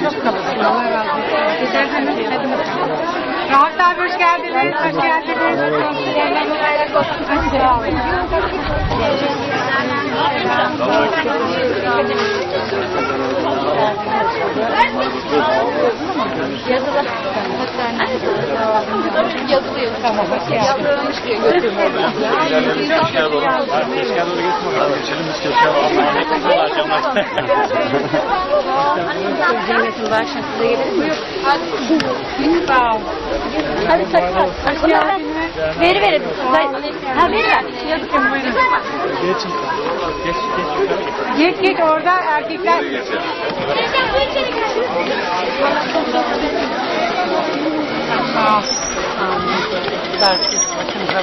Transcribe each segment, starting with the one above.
Çok tatlısın. Allah razı olsun. Güzel. Hadi bakalım. Rahat abi hoş geldiniz. Hoş geldiniz. Sağ olun. Yazılıyor. Tamam hoş geldiniz. Yavrulamış diye götürüyorum. Cennetin başına size gelelim mi? Hadi sakın. Geldiniz. Veri verin. Ha veri ver. Geç. Geç, geç. Geç geç orada erkekler. Sağ ol. Başınıza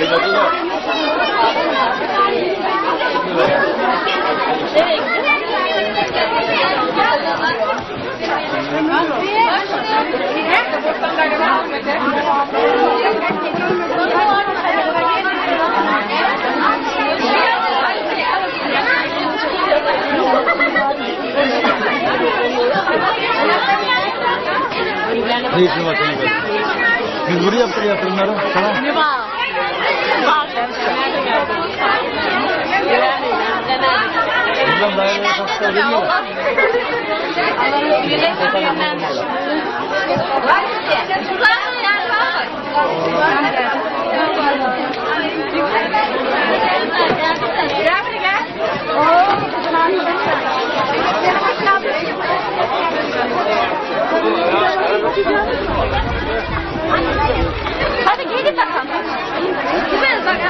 Ne işin var senin? Biz buraya yaptık yatırımları. Tamam. Buradan daireye kapıda veriyor. Hadi gelin bakalım. Güzel bak.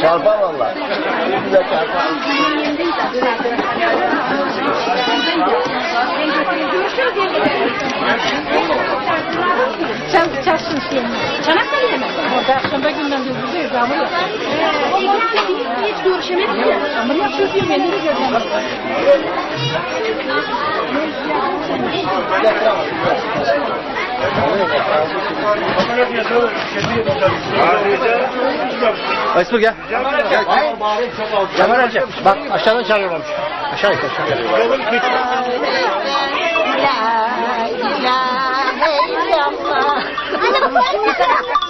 Çarpar valla. Sen çarşın şeyini. Çanakkale'de mi? Orada akşamba günden biz buradayız. Yağmur yok. Hiç görüşemedik ya. Yağmur yapıyor diyor. Ben de göreceğim. Aysel gel. Gel. Kemal Hacı. Bak aşağıdan çağırıyorlarmış. Aşağı yukarı. Bu Thank you.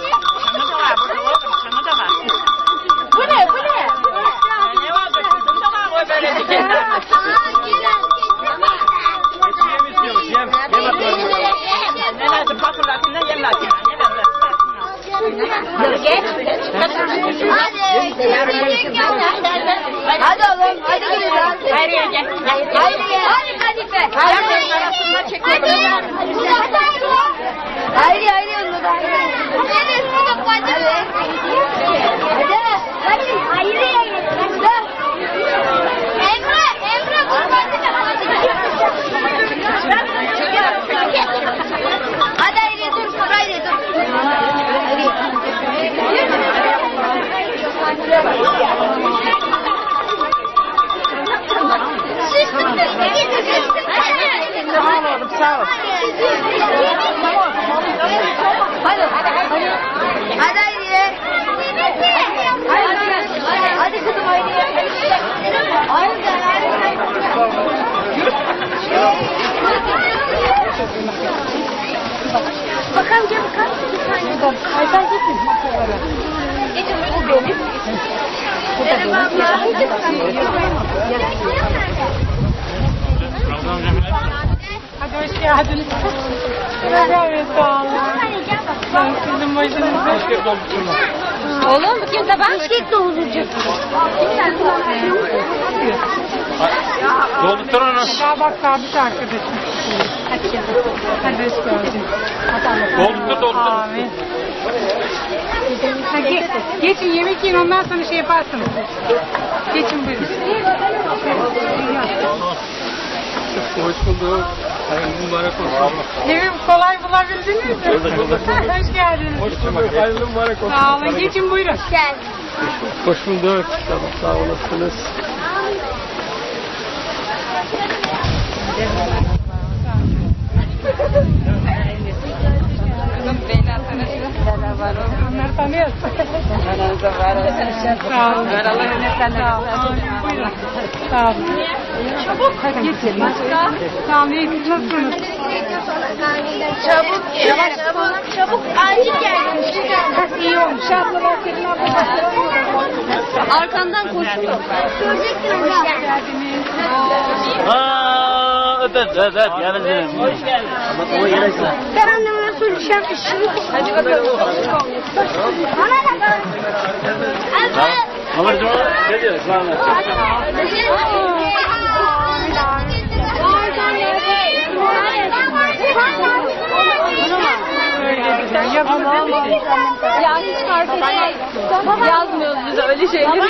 Bakalım gel bakalım. Ay sen gitsin masalara. Bu benim. Hadi hoş geldiniz. Evet sağ olun. Ben sizin başınıza. Oğlum bu kimse ben? Eşek doğuracak. Doldurtur onu. Daha bak sabit arkadaşım. Hadi gel. Hadi hoş geldin. Doldurtur doldurtur. Amin. Ha, ge- geçin yemek yiyin ondan sonra şey yaparsınız. Geçin buyurun. Hoş bulduk. Hayırlı mübarek olsun. Evim kolay bulabildiniz mi? Hoş geldiniz. Hoş bulduk. Hayırlı mübarek olsun. Sağ olun. Geçin buyurun. Gel. Hoş bulduk. Sağ olasınız. Thank you. Onları tanıyorsun. Sağ olun. Sağ olun. Buyurun. Sağ olun. Hadi geçin. Sağ olun. İyi siz nasılsınız? Çabuk gel. Çabuk. Çabuk. Acil gel. İyi olmuş. Senin ablalar. Arkandan koşuyor. Göreceksin hocam. Hoş geldiniz. Aa, ödet ödet. Yani Hoş geldin. Ama gerek yok. Ben anneme söyleyeceğim işini. Hadi bakalım. Ama ne diyor? Lan. Ya hiç fark etmez. Yazmıyoruz biz öyle şeyleri.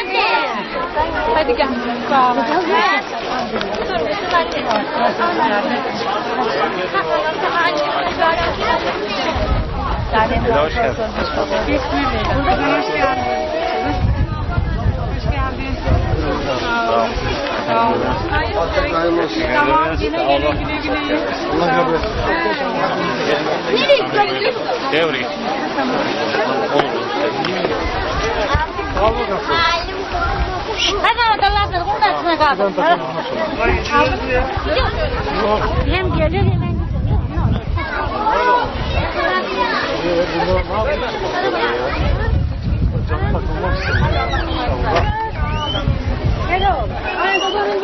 Hadi gel. Sağ. Hoş geldin. Bismillah. Hoş geldiniz. Hoş olun. Sağ olun. Tamam. Yine güle güle güle. Allah kabul etsin. Nereye gidiyorsun? Gel buraya. Hadi odalardır. Bunun arasına kaldım. Hem gelir hemen gidiyor.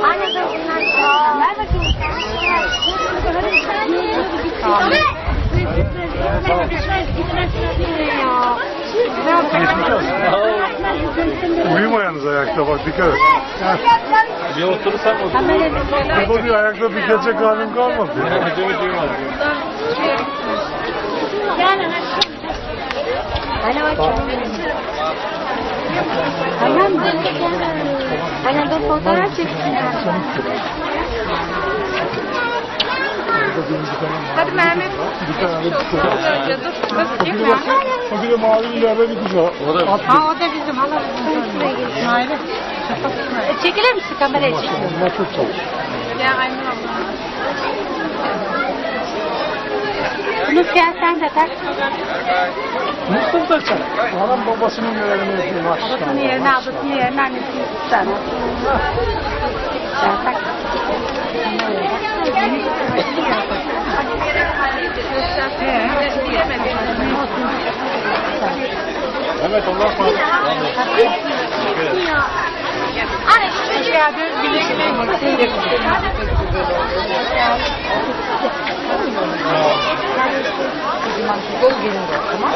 Anne dur bunlar. Ver bakayım. Uyumayınız ayakta bak dikkat et. Bir oturursan otur. Burada bir ayakta bir gece halim kalmadı. Duymaz. Annem dur. Annem dur fotoğraf çeksin. Hadi Mehmet. Bir tane de tane. Önce dur. O bir de mavi ileride bir var. O da Ha o da bizim. Allah bizim. İsmail'i. Çekilir misin kameraya çek. Onlar çok çalışıyor. Ya Aynur abla. Bunu sen sen de tak. Mutlu da çok. Anam babasının görevini yapıyor Babasının yerine ablasının yerine annesini sana. Sen tak. Evet ondan sonra. Hoş geldiniz. Güle güle.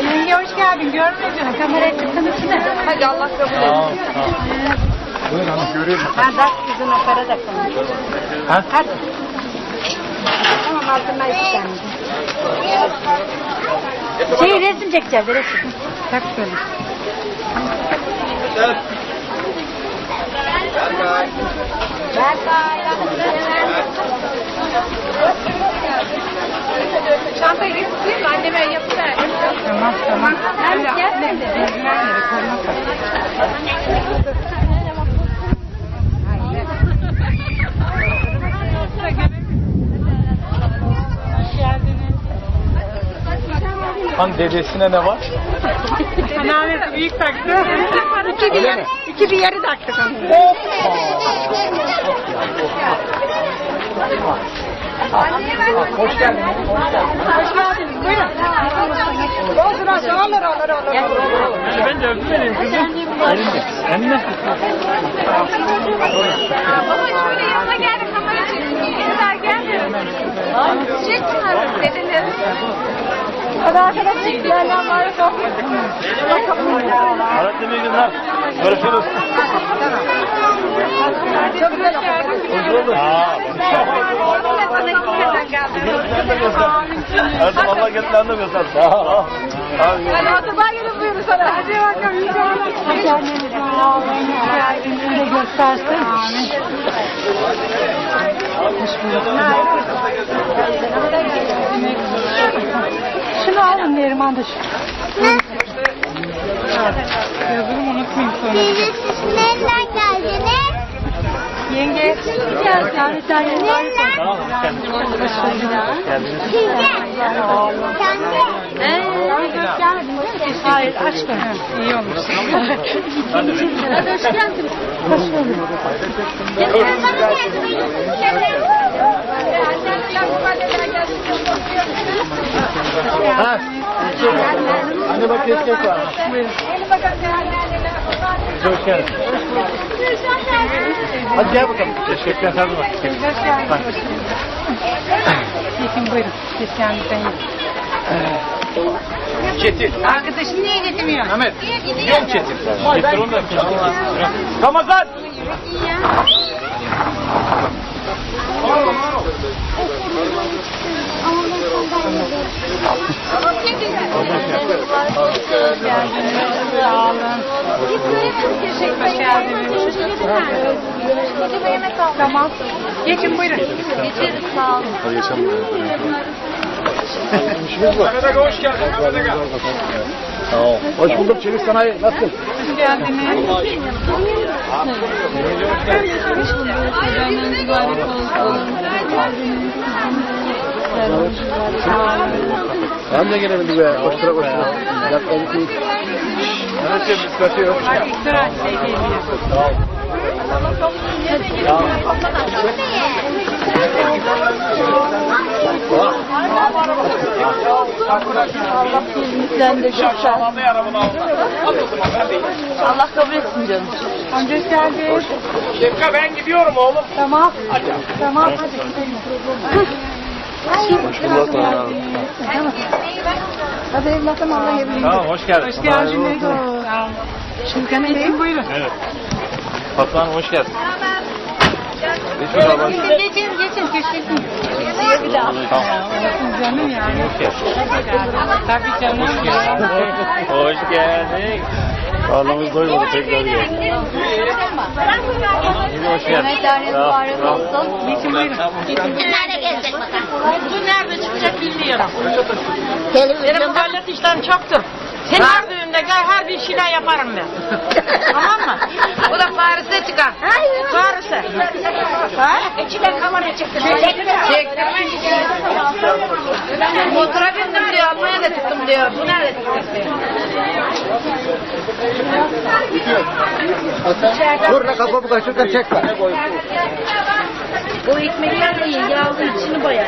Yenge hoş geldin. Görmedim. Kameraya çıktın içine. Hadi Allah kabul etsin. Buyurun hanım göreyim. Ben ders yüzüne para da koyayım. Ha? Hadi. Tamam altından iki tane. Şey resim çekeceğiz resim. Tak şöyle. Çantayı getireyim mi? Anneme yapıver. Tamam tamam. Nerede gelmedi? Ezgiler yere koruma tak. Hoş geldiniz. Hani dedesine ne var? Anneannesi büyük taktı. İki bir yarı, iki bir yarı taktık onu. Hoş geldin. Hoş geldiniz. Buyurun. Olsun olsun. Olur olur olur. Ben de öptüm benim kızım. Elimde. Elimde. Baba şöyle yanına gel de kamera çeksin. Yeter gel. Çek bunları dediniz. Hadi arkadaşlar. Benden var. Öğretmen iyi günler. Görüşürüz. Çok güzel oldu. Zaman Allah kendilerine göster. Sağ ol. Hadi oturma gelin buyurun sana. Hadi bakalım. Hadi. Geldinizi de göstersin. Hoş bulduk. Neriman da şu. Yazılım unutmayayım sonra. Nereden geldiniz? Yenge. De? Hayır açma. İyi olmuş. Hoş geldin. Hoş bulduk. Geldin. Ha? Anne bak keşkek var. Hoş geldin. Hadi gel bakalım. Keşkekten sen de bak. Hoş geldiniz. Yekin buyurun. Siz kendinizden yiyin. Çetin. Arkadaşın niye getirmiyor? Ahmet. Yok Çetin. Getir onu da. Ramazan. Sağ olun. Hoş geldiniz. Tamam. Geçin buyurun. Geçeriz sağ olun. İşimiz var. Aga hoş geldin. Mehmet Aga. Tamam. Hoş bulduk Çelik Sanayi. Nasılsın? Hoş geldiniz. Ben de gelemedim be. Koştura koştura. Şey. Mehmetciğim biz kaçıyoruz. Hadi sıra şey geliyor. Sağ ol. Sen de çok sağ ol. Allah kabul etsin canım. Amca hoş geldin. Şefka ben gidiyorum oğlum. Tamam. Tamam hadi gidelim. Hoş. Hadi evlatım Allah evliliğini. Tamam hoş geldin. Hoş olun. Şimdi geçin buyurun. Evet. Hanım hoş geldin. Geçin geçin köşesin. Bir daha. Tamam. Canım yani. Tabii canım. Hoş geldin. Karnımız doymadı tekrar geldik. Hoş geldin. Mübarek olsun. Geçin buyurun. Nerede gelecek bakalım? Bu nerede çıkacak bilmiyorum. Benim muhallet işlerim çoktur. Sen her bir şeyler yaparım ben. tamam mı? Bu da Paris'e çıkar. Paris'e. Ha? İçine kamera çıktı. Çektirmek için. Motora bindim diyor. Almanya'da çıktım diyor. Bu nerede çıkacak diyor. Dur ne kafamı kaçırırken çekme. Bu ekmekler de iyi. Yağlı içini boyar.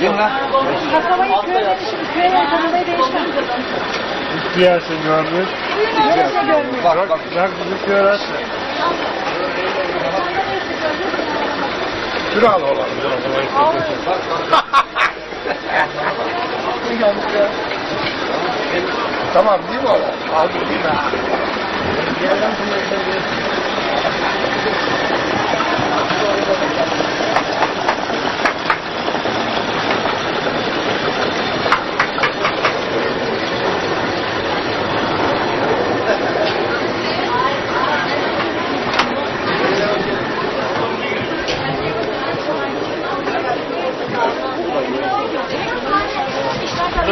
Gün lan. Kasabayı köye şimdi köye kasabayı değişmem. Diğersin görmüş. Neresi görmüyor? Bak bak. Bırak bizi görersin. Şunu al oğlum. tamam değil mi oğlum? Al değil mi? Biraz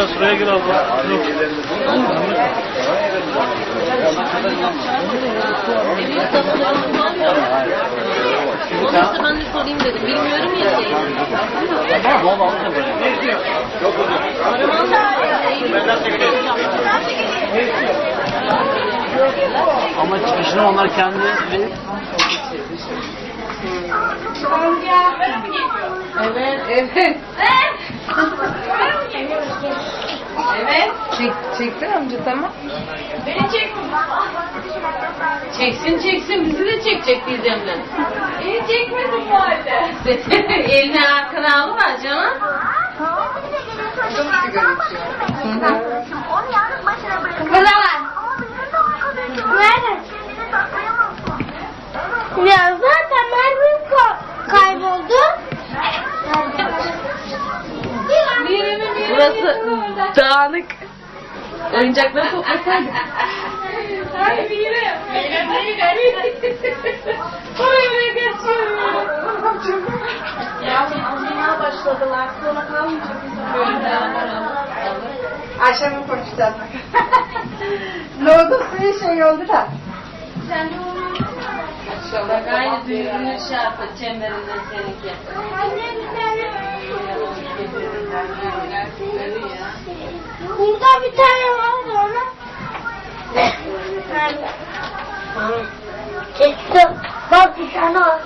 şuraya gir abla. Olursa ben de sorayım dedim. Bilmiyorum ya şey. Ama çıkışını onlar kendi Evet. Evet. Evet. Çek, çektin amca tamam. Beni çek. Çeksin çeksin bizi de çekecek diyeceğim ben. Beni çekmedin bu halde. Elini arkana alıver canım. Var. Nerede? Ya zaten Merve ka- kayboldu. Burası dağınık. Oyuncakları toplasaydık. Hadi bir yürü. Yine yine. Oraya buraya kaçıyorum. Ya almaya başladılar. Sonra kalmayacak Akşamın konuşacağız. Logo suyu şey oldu da. Bak aynı düğünün şartı çemberinde seninki. Burada bir tane vardı ona. Nerede? Çektim. Bak bir tane var.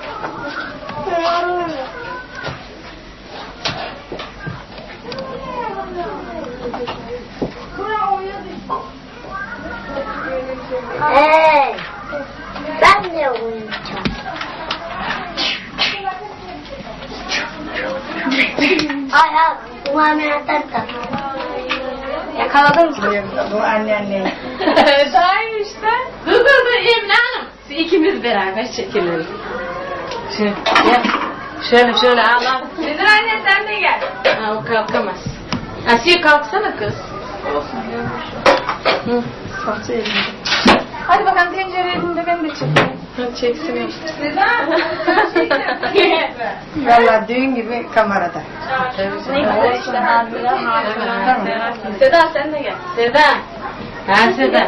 Hey, de oynayacağım. Ay ay. Yakaladım seni. Bu annenle. Daha iyi işte. Dur dur dur Emine Hanım. İkimiz beraber çekelim. Şöyle, şöyle şöyle al. Nedir anne sen de gel. Ha, o kalkamaz. Asiye kalksana kız. Hı. Hadi bakalım tencere elinde ben de çekeyim. Hadi çeksin işte. Neden? Valla düğün gibi kamerada. ne güzel işte Seda sen de gel. Seda. Ha Seda.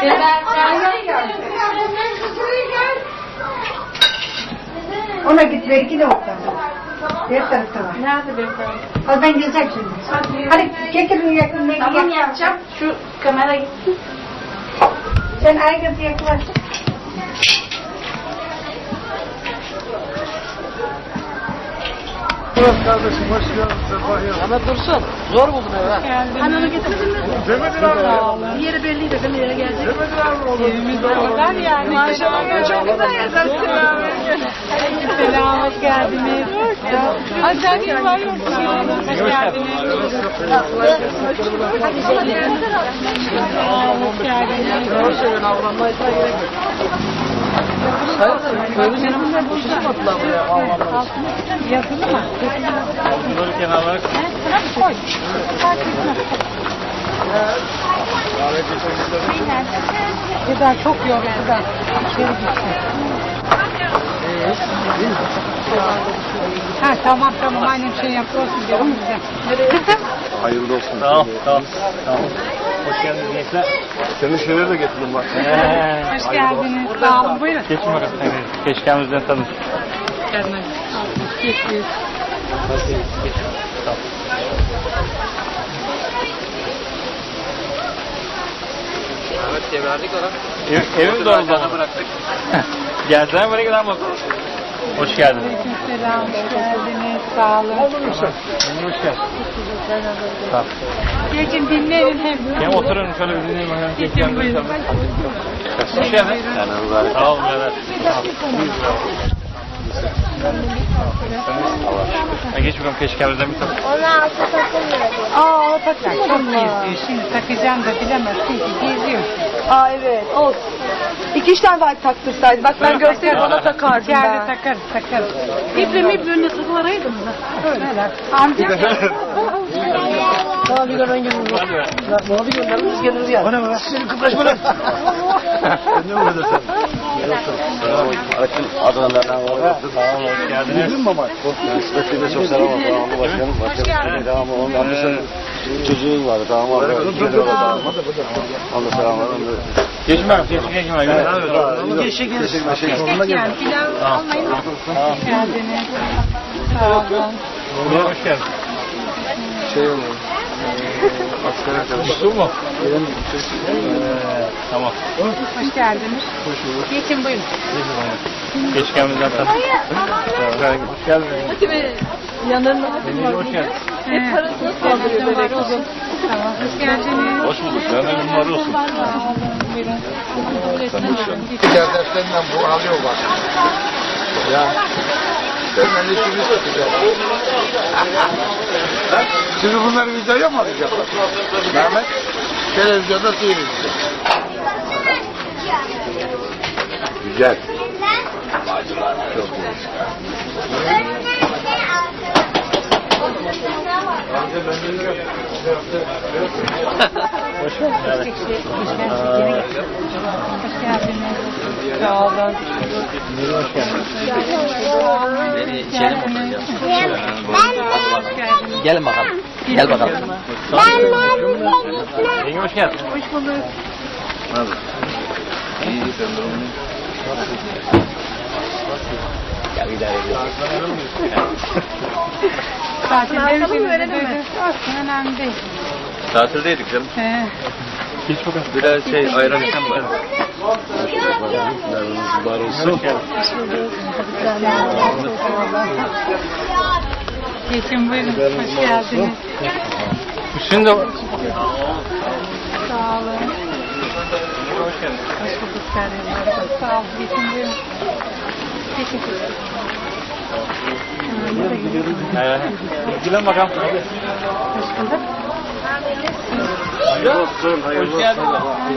Seda çağır. Ona git ver iki de ortadan. Bir tarafta var. Nerede tamam. Al ben geleceğim şimdi. Hadi getirin yakın Tamam yapacağım. Şu kamera gitsin. Sen aygıtı yaklaştır. Evet kardeşim hoş geldin. Sefa geldin. Ahmet Dursun. Zor buldum evi. Hani onu getirdin mi? Demediler mi? Yeri belliydi değil mi? Yere gelecek. Demediler mi oğlum? Evimiz oradan yani. Maşallah çok güzel yazar. Selam hoş geldiniz. Acayip var yok. Hoş geldiniz. Hoş geldiniz. Hoş geldin Hayır, köylü canımızla. Yazılı mı? Bunları kenarlara Koy. Fark etmez. Seda çok yoruldu da içeri gitti. Ha tamam tamam aynen şey yapıyorsun diyorum bize. Hayırlı olsun. Sağ ol. Sağ. Hoş geldiniz gençler. Senin şeyleri de getirdim bak. Hoş geldiniz. Sağ olun buyurun. Geçin bakalım. Keşkemizden tanış. Geçiyoruz. Ahmet diye verdik ona. Ev, evim doğru zaman. bıraktık. Gelsen buraya kadar bakalım. Hoş geldin. Selam hoş geldiniz. Sağ olun. Hoş geldin. Sağ ol. Geçin dinleyin hem. Gel oturun şöyle bir dinleyin bakalım. Geçin buyurun. Hoş geldin. Sağ olun. Sağ ol. Ha, geç bakalım keşkemizden bir tane. Ona altı takılmıyor. Aa o takar. Çok geziyor. Şimdi takacağım da bilemezsin ki geziyor. Aa evet. Olsun. İki üç tane daha taktırsaydı. Bak ben gösterip ona takardım İçeride ben. takarız takarız. İple miple önüne sıkıvaraydın mı? Öyle. Amca Mavi gören geliriz. Mavi göndeririz geliriz ya. Bana bak. Senin kıpraşma lan. Ne oldu sen? Açın Adana'dan olsun. Sağ olun. Hoş geldiniz. Mi ama? İsmet'i de çok selam olsun. Tamam başkanım. Başkanım. Tamam onun amcasının çocuğun var. Tamam abi. Da selam var. Da Geçin bakalım. Geçin geçin. bakalım. Geçe gelirsin. pilav almayın. Hoş geldiniz. Sağ olun. Hoş geldin. şey oluyor. Arkadaş. Usul mu? Ee, tamam. Hoş geldiniz. Geçin buyurun. Geçin bakalım. Keşkemizden tat. Hoş geldin. Yanlarına Hoş geldin. Hep parasına saldırıyor böyle kızım. Tamam, hoş geldiniz. Hoş bulduk. Senden numara olsun. Kardeşlerinden bu alıyor bak. Ya. Senin işini tutacak. Şimdi bunları videoya mı alacak? Mehmet, televizyonda seyredecek. Güzel. Çok iyi. Hoş geldin. Hoş geldiniz. Sağ olun. Hoş geldin. Beni içeri mi oturacağım? Gelin bakalım. Gel bakalım. Yenge hoş geldin. Hoş bulduk. İyi, sen de onu. Ya idare ediyorum. Tatilde mi böyle? Olsun önemli değil. Tatildeydik canım. He. Geç bakalım. Biraz şey ayran içen var. Var olsun. Geçin buyurun. Hoş geldiniz. Şimdi Sağ olun. hoş bulduk. Sağ olun. Geçin buyurun. Geçin. Ee, Gülen bakalım. Hoş bulduk. Hayırlı olsun. Hoş geldin.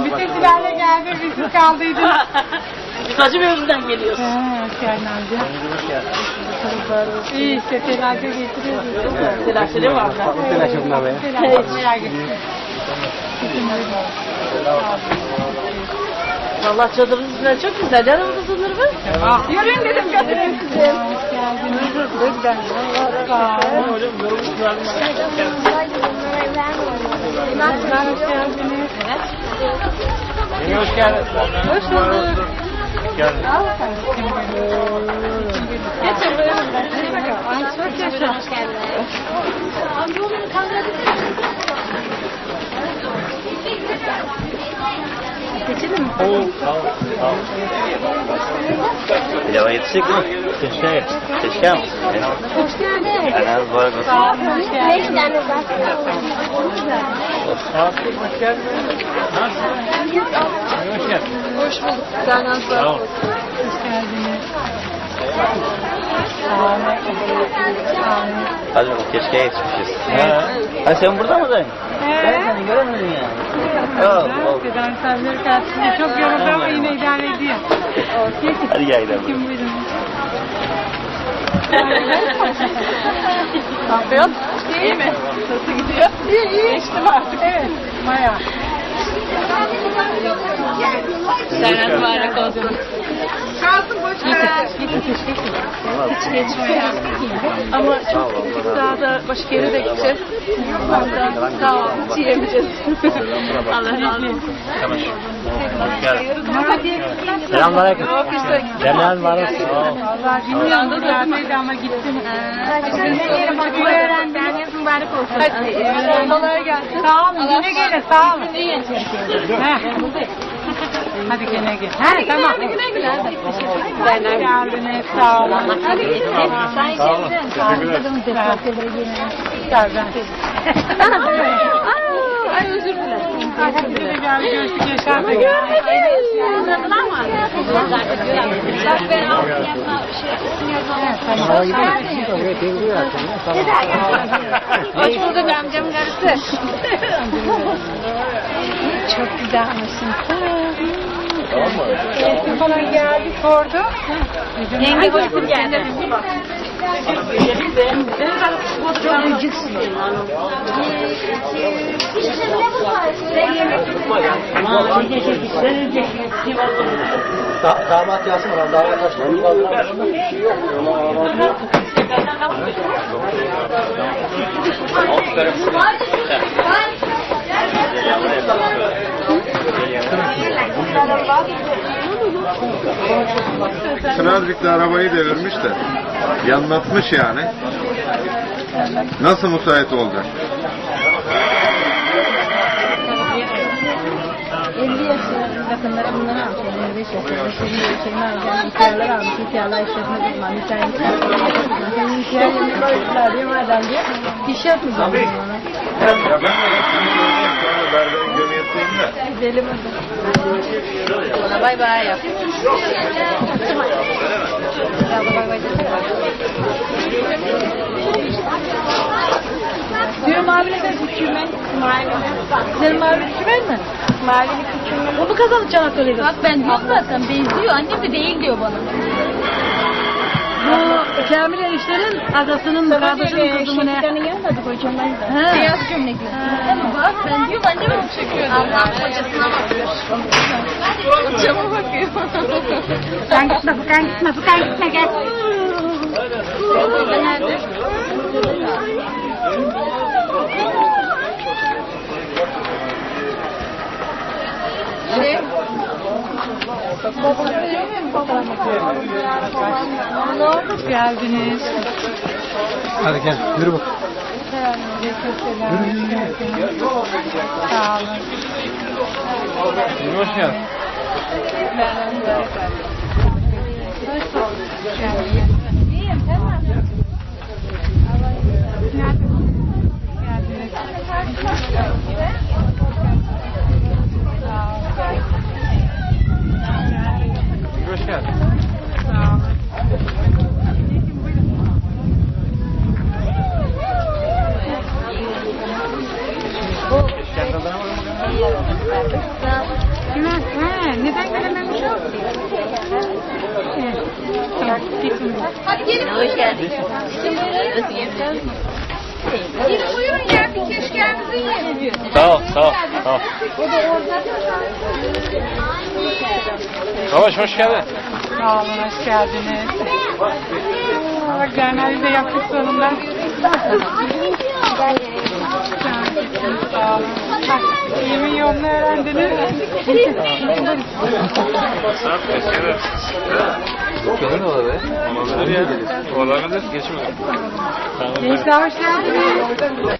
Bir tek Bilal'e geldi. Bir siz kaldıydınız. Sacı bölümünden geliyoruz. He, hoş geldin amca. Hoş geldin. İyi işte telaşı getiriyoruz. Telaşı değil mi abla? Telaşımda be. Telaşı bayağı geçti. Valla çadırınız falan çok güzel. Yanımda sınır mı? Yürüyün dedim götüreyim sizi. Hoş geldiniz. Hoş geldiniz. Hoş geldin. Hoş bulduk. Hoş geldin. Geçin buyurun. Ay çok yaşa. Geçelim mi? Oo, sağ ol. Sağ ol. Pilava yetişecek mi? Keşke. Keşke mi? Hoş geldin. Az var Sağ olun, hoş geldin. Sağ ol. Hoş geldin. Nasılsın? Hoş geldin. Hoş bulduk. Sağ ol. Hoş geldiniz. Hadi bakalım keşke yetişmişiz. He. Ha sen burada mıydın? Ben Ee, seni göremedim ya. Yok. Tedavi saatleri karşısında çok yoruldu ama yine idare ediyor. Hadi gel gidelim. Kim buyurun? Ne yapıyorsun? İyi mi? Nasıl gidiyor? İyi iyi. Geçtim artık. Evet, Maya. Sen mübarek olsun. Kalsın boş ver. Hiç geçmiyor. Ama çok daha da başka yere de gideceğiz. Orada kahvaltı yiyemeyeceğiz. Allah razı olsun. Tamam. Hoş geldin. Ofiste Celal var olsun. Vallahi bilmiyorum neredeydi ama gittim. Bak öğrendim. mübarek olsun. Hadi. Kolay gelsin. Sağ olun yine gelin sağ olun. Hadi gene gel. Ha tamam. Güle güle. Hoş geldiniz sağ olun. Hadi git. Sağ olun. Teşekkür ederim. Gel ben. Ay özür dilerim. Hadi de gel görüştük yaşardık. Hoş bulduk amcam karısı. Çok güzelmişsin. Eski falan geldi sordu. Yenge buyursun geldi. Da damat yazsın bana. Damat var. Bir şey yok. Trabzik'te arabayı devirmiş de yanlatmış yani. Nasıl müsait olacak? 50 yaşında yakınlara bunları almış. 55 yaşında. Şimdi şeyini alacağım. Hikayeler almış. Hikayeler işletme. Hikayeler uzmanı. Senin hikayelerini koydular diye madem diye. İş yapmayacağım. Ya ben de Gidelim. Ona bay bay yap. Diyor mavili de küçülmen. Mavili. Senin mavili küçülmen mi? Mavili küçülmen. O mu kazandı Çanakkale'de? Bak ben diyorum zaten benziyor. Annem de değil diyor bana. Bu Kamil eniştenin adasının kardeşinin kızı mı ne? Yanında da koyacağım ben de. Beyaz gömlekli. Bak ben diyorum anneme mi çekiyorum? Allah kocasına bakıyor. Kocama bakıyor. Sen gitme, Furkan gitme, Furkan gitme gel. Nerede? Hoş geldiniz. Hadi gel yürü bak. Sağ olun. Geldin. Hoş geldin. Ha, neden gelememiş o? Tamam, gitsin. Hadi gelin. Hoş geldin. Gelin buyurun ya bir keşkeğimizi yiyin. Sağ ol, sağ ol, sağ ol. Savaş hoş geldin. Sağ olun, hoş geldiniz. Caner de yaptık sonunda. Sağ olun. Yemin yolunu öğrendiniz. Sağ ol, teşekkür ederim. Mü be? Olabilir ya. Olabilir. Tamam. Gençler hoş geldiniz.